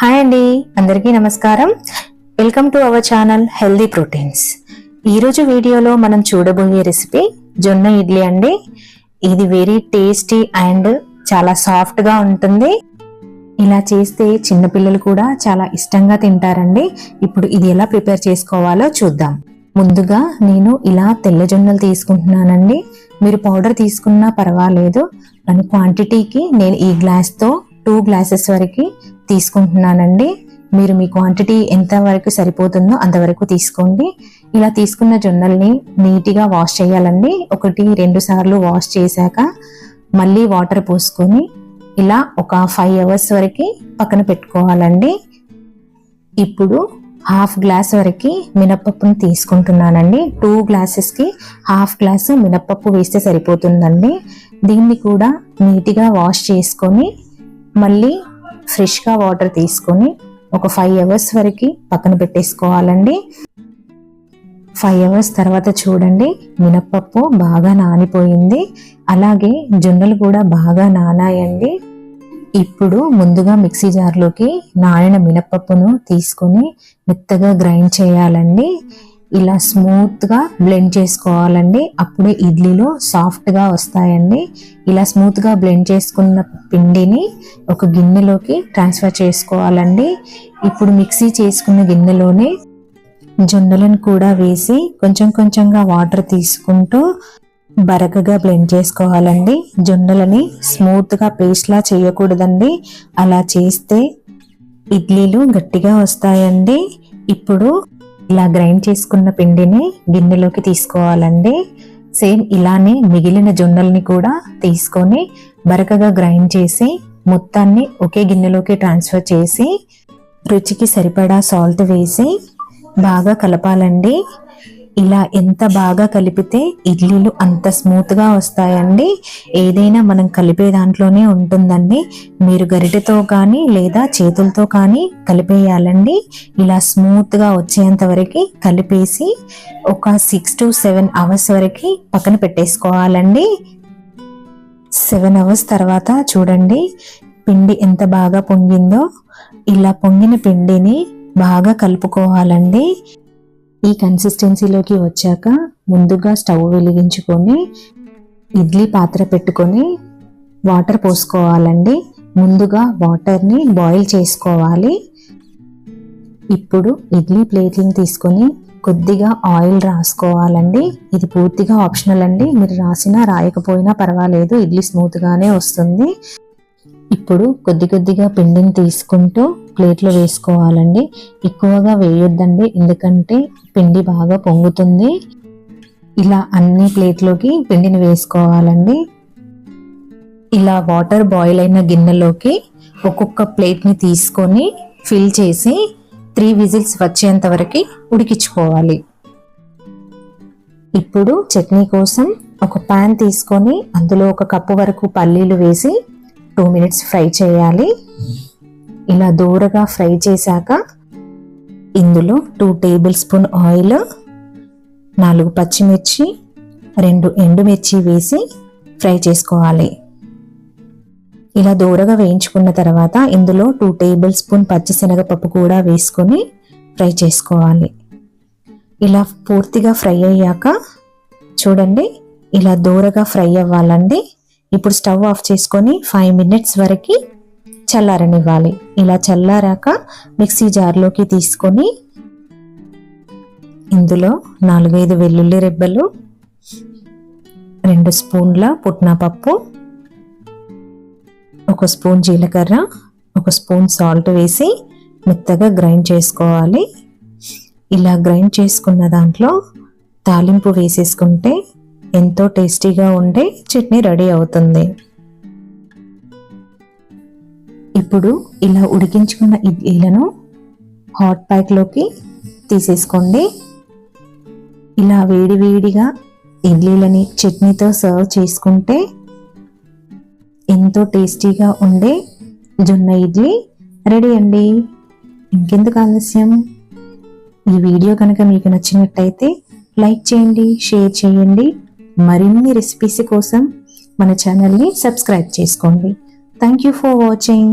Hi అండి అందరికీ నమస్కారం. Welcome to our channel healthy proteins ఈరోజు వీడియోలో మనం చూడబోయే రెసిపీ జొన్న ఇడ్లీ అండి. ఇది వెరీ టేస్టీ అండ్ చాలా సాఫ్ట్గా ఉంటుంది. ఇలా చేస్తే చిన్నపిల్లలు కూడా చాలా ఇష్టంగా తింటారండి. ఇప్పుడు ఇది ఎలా ప్రిపేర్ చేసుకోవాలో చూద్దాం. ముందుగా నేను ఇలా తెల్ల జొన్నలు తీసుకుంటున్నానండి. మీరు పౌడర్ తీసుకున్నా పర్వాలేదు. దాని క్వాంటిటీకి నేను ఈ గ్లాస్తో టూ గ్లాసెస్ వరకు తీసుకుంటున్నానండి. మీరు మీ క్వాంటిటీ ఎంత వరకు సరిపోతుందో అంతవరకు తీసుకోండి. ఇలా తీసుకున్న జొన్నల్ని నీట్గా వాష్ చేయాలండి. ఒకటి రెండు సార్లు వాష్ చేశాక మళ్ళీ వాటర్ పోసుకొని ఇలా ఒక ఫైవ్ అవర్స్ వరకు పక్కన పెట్టుకోవాలండి. ఇప్పుడు హాఫ్ గ్లాస్ వరకు మినప్పప్పును తీసుకుంటున్నానండి. టూ గ్లాసెస్కి హాఫ్ గ్లాసు మినప్పప్పు వేస్తే సరిపోతుందండి. దీన్ని కూడా నీట్గా వాష్ చేసుకొని మళ్ళీ ఫ్రెష్గా వాటర్ తీసుకొని ఒక ఫైవ్ అవర్స్ వరకు పక్కన పెట్టేసుకోవాలండి. ఫైవ్ అవర్స్ తర్వాత చూడండి మినప్పప్పు బాగా నానిపోయింది. అలాగే జొన్నలు కూడా బాగా నానాయండి. ఇప్పుడు ముందుగా మిక్సీ జార్లోకి నానిన మినప్పప్పును తీసుకొని మెత్తగా గ్రైండ్ చేయాలండి. ఇలా స్మూత్గా బ్లెండ్ చేసుకోవాలండి. అప్పుడే ఇడ్లీలో సాఫ్ట్గా వస్తాయండి. ఇలా స్మూత్గా బ్లెండ్ చేసుకున్న పిండిని ఒక గిన్నెలోకి ట్రాన్స్ఫర్ చేసుకోవాలండి. ఇప్పుడు మిక్సీ చేసుకున్న గిన్నెలోనే జొన్నలను కూడా వేసి కొంచెం కొంచెంగా వాటర్ తీసుకుంటూ బరకగా బ్లెండ్ చేసుకోవాలండి. జొన్నలని స్మూత్గా పేస్ట్లా చేయకూడదండి. అలా చేస్తే ఇడ్లీలు గట్టిగా వస్తాయండి. ఇప్పుడు ఇలా గ్రైండ్ చేసుకున్న పిండిని గిన్నెలోకి తీసుకోవాలండి. సేమ్ ఇలానే మిగిలిన జొన్నల్ని కూడా తీసుకొని బరకగా గ్రైండ్ చేసి మొత్తాన్ని ఒకే గిన్నెలోకి ట్రాన్స్ఫర్ చేసి రుచికి సరిపడా సాల్ట్ వేసి బాగా కలపాలండి. ఇలా ఎంత బాగా కలిపితే ఇడ్లీలు అంత స్మూత్గా వస్తాయండి. ఏదైనా మనం కలిపే దాంట్లోనే ఉంటుందండి. మీరు గరిటెతో కానీ లేదా చేతులతో కానీ కలిపేయాలండి. ఇలా స్మూత్గా వచ్చేంత వరకు కలిపేసి ఒక సిక్స్ టు సెవెన్ అవర్స్ వరకు పక్కన పెట్టేసుకోవాలండి. సెవెన్ అవర్స్ తర్వాత చూడండి పిండి ఎంత బాగా పొంగిందో. ఇలా పొంగిన పిండిని బాగా కలుపుకోవాలండి. ఈ కన్సిస్టెన్సీలోకి వచ్చాక ముందుగా స్టవ్ వెలిగించుకొని ఇడ్లీ పాత్ర పెట్టుకొని వాటర్ పోసుకోవాలండి. ముందుగా వాటర్ని బాయిల్ చేసుకోవాలి. ఇప్పుడు ఇడ్లీ ప్లేట్లను తీసుకొని కొద్దిగా ఆయిల్ రాసుకోవాలండి. ఇది పూర్తిగా ఆప్షనల్ అండి. మీరు రాసినా రాయకపోయినా పర్వాలేదు. ఇడ్లీ స్మూత్గానే వస్తుంది. ఇప్పుడు కొద్ది కొద్దిగా పిండిని తీసుకుంటూ ప్లేట్లో వేసుకోవాలండి. ఎక్కువగా వేయొద్దండి ఎందుకంటే పిండి బాగా పొంగుతుంది. ఇలా అన్ని ప్లేట్లోకి పిండిని వేసుకోవాలండి. ఇలా వాటర్ బాయిల్ అయిన గిన్నెలోకి ఒక్కొక్క ప్లేట్ని తీసుకొని ఫిల్ చేసి త్రీ విజిల్స్ వచ్చేంత వరకు ఉడికించుకోవాలి. ఇప్పుడు చట్నీ కోసం ఒక ప్యాన్ తీసుకొని అందులో ఒక కప్పు వరకు పల్లీలు వేసి టూ మినిట్స్ ఫ్రై చేయాలి. ఇలా దూరగా ఫ్రై చేశాక ఇందులో టూ టేబుల్ స్పూన్ ఆయిల్ నాలుగు పచ్చిమిర్చి రెండు ఎండుమిర్చి వేసి ఫ్రై చేసుకోవాలి. ఇలా దూరగా వేయించుకున్న తర్వాత ఇందులో టూ టేబుల్ స్పూన్ పచ్చిశనగపప్పు కూడా వేసుకొని ఫ్రై చేసుకోవాలి. ఇలా పూర్తిగా ఫ్రై అయ్యాక చూడండి ఇలా దూరగా ఫ్రై అవ్వాలండి. ఇప్పుడు స్టవ్ ఆఫ్ చేసుకొని ఫైవ్ మినిట్స్ వరకు చల్లారనివ్వాలి. ఇలా చల్లారాక మిక్సీ జార్లోకి తీసుకొని ఇందులో నాలుగైదు వెల్లుల్లి రెబ్బలు రెండు స్పూన్ల పుట్నాపప్పు ఒక స్పూన్ జీలకర్ర ఒక స్పూన్ సాల్ట్ వేసి మెత్తగా గ్రైండ్ చేసుకోవాలి. ఇలా గ్రైండ్ చేసుకున్న దాంట్లో తాలింపు వేసేసుకుంటే ఎంతో టేస్టీగా ఉండే చట్నీ రెడీ అవుతుంది. ఇప్పుడు ఇలా ఉడికించుకున్న ఇడ్లీలను హాట్ ప్యాక్లోకి తీసేసుకోండి. ఇలా వేడి వేడిగా ఇడ్లీలని చట్నీతో సర్వ్ చేసుకుంటే ఎంతో టేస్టీగా ఉండే జొన్న ఇడ్లీ రెడీ అండి. ఇంకెందుకు ఆలస్యం? ఈ వీడియో కనుక మీకు నచ్చినట్టయితే లైక్ చేయండి షేర్ చేయండి. మరిన్ని రెసిపీస్ కోసం మన ఛానల్ని సబ్స్క్రైబ్ చేసుకోండి. Thank you for watching